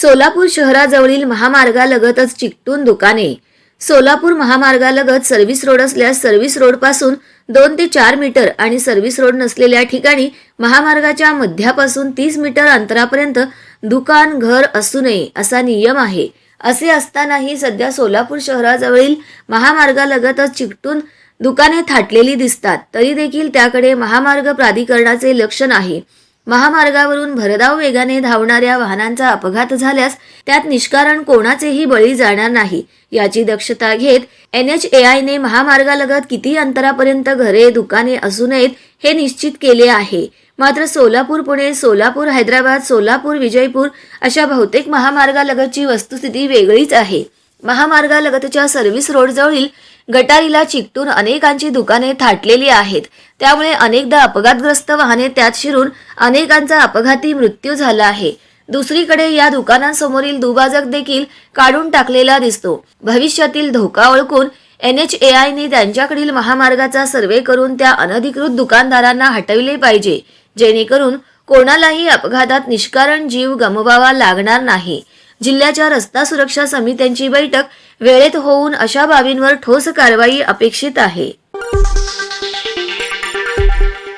सोलापूर शहराजवळील महामार्गालगतच चिकटून दुकाने. सोलापूर महामार्गालगत सर्व्हिस रोड असल्यास सर्व्हिस रोडपासून दोन ते चार मीटर आणि सर्व्हिस रोड नसलेल्या ठिकाणी महामार्गाच्या मध्यापासून तीस मीटर अंतरापर्यंत दुकान घर असू नये असा नियम आहे. असे असतानाही सध्या सोलापूर शहराजवळील महामार्गालगतच चिकटून दुकाने थाटलेली दिसतात. तरी देखील त्याकडे महामार्ग प्राधिकरणाचे लक्ष नाही. महामार्गावरून भरधाव वेगाने धावणाऱ्या वाहनांचा अपघात झाल्यास त्यात निष्कारण कोणाचेही बळी जाणार नाही. याची दक्षता घेत एन एच ए आयने महामार्गालगत किती अंतरापर्यंत घरे दुकाने असू नयेत हे निश्चित केले आहे. मात्र सोलापूर पुणे सोलापूर हैदराबाद सोलापूर विजयपूर अशा बहुतेक महामार्गालगतची वस्तुस्थिती वेगळीच आहे. महामार्गालगतच्या सर्व्हिस रोडजवळील गटारीला चिकटून अनेकांची दुकाने थाटलेली आहेत. त्यामुळे अनेकदा अपघातग्रस्त वाहने त्यात शिरून अनेकांचा अपघाती मृत्यू झाला आहे. दुसरीकडे या दुकानांसमोरील दुभाजक देखील काढून टाकलेला दिसतो. भविष्यातील धोका ओळखून एन एच ए आयने त्यांच्याकडील महामार्गाचा सर्वे करून त्या अनधिकृत दुकानदारांना हटविले पाहिजे जेणेकरून कोणालाही अपघातात निष्कारण जीव गमवावा लागणार नाही. जिल्ह्याच्या रस्ता सुरक्षा समित्यांची बैठक वेळेत होऊन अशा बाबींवर ठोस कारवाई अपेक्षित आहे.